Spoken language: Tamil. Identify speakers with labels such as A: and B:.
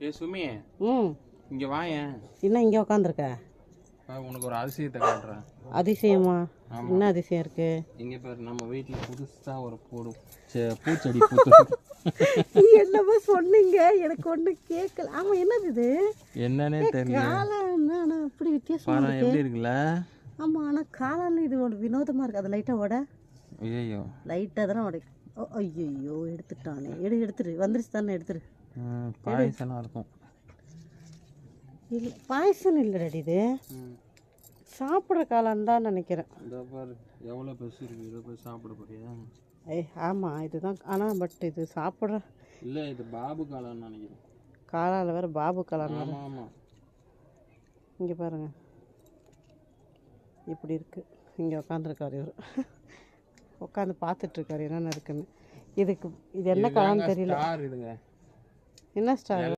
A: ஏ சுமி
B: ம்.
A: இங்க வாயேன்
B: என்ன இங்கே உட்காந்துருக்க
A: வா, உனக்கு ஒரு அதிசயத்தை காட்டுறேன்.
B: அதிசயமா? என்ன அதிசயம் இருக்கு?
A: இங்க பாரு நம்ம வீட்டுல புதுசா ஒரு பூடு பூச்செடி பூத்து.
B: என்னமோ சொன்னீங்க. எனக்கு ஒன்று கேட்கல ஆமாம் என்னது இது?
A: என்னன்னே தெரியல.
B: ஆனால் இப்படி வித்தியாசமா இருக்கு?
A: எப்படி இருக்குல்ல?
B: ஆமாம் ஆனால் காளான் இது ஒரு வினோதமாக இருக்குது அது லைட்டாக உட
A: ஐயோ
B: லைட்டாக தானே உடைக்கும் ஓ ஐயோ எடுத்துட்டானே. எடு எடுத்துரு. வந்துருச்சு தானே எடுத்துரு.
A: பாயசனா இருக்கும்.
B: இல்லை பாயசம் இல்லைடாடி இது. சாப்பிட்ற காளான் தான் நினைக்கிறேன்.
A: எவ்வளோ பெருசு இருக்கு. இதை போய் சாப்பிட போறியா?
B: ஏய் ஆமாம் இதுதான். ஆனால் பட் இது சாப்பிட்ற
A: இல்லை இது பாபு காளான்னு நினைக்கிறேன்.
B: காளால் வேறு பாபு காளான் வேறு.
A: ஆமா ஆமா.
B: இங்கே பாருங்க. இப்படி இருக்கு. இங்கே உட்காந்துருக்காரு இவர். உட்காந்து பார்த்துட்ருக்காரு என்னென்ன இருக்குன்னு. இதுக்கு இது என்ன காளான்னு தெரியல.
A: இதுங்க.
B: என்ன ஸ்டார்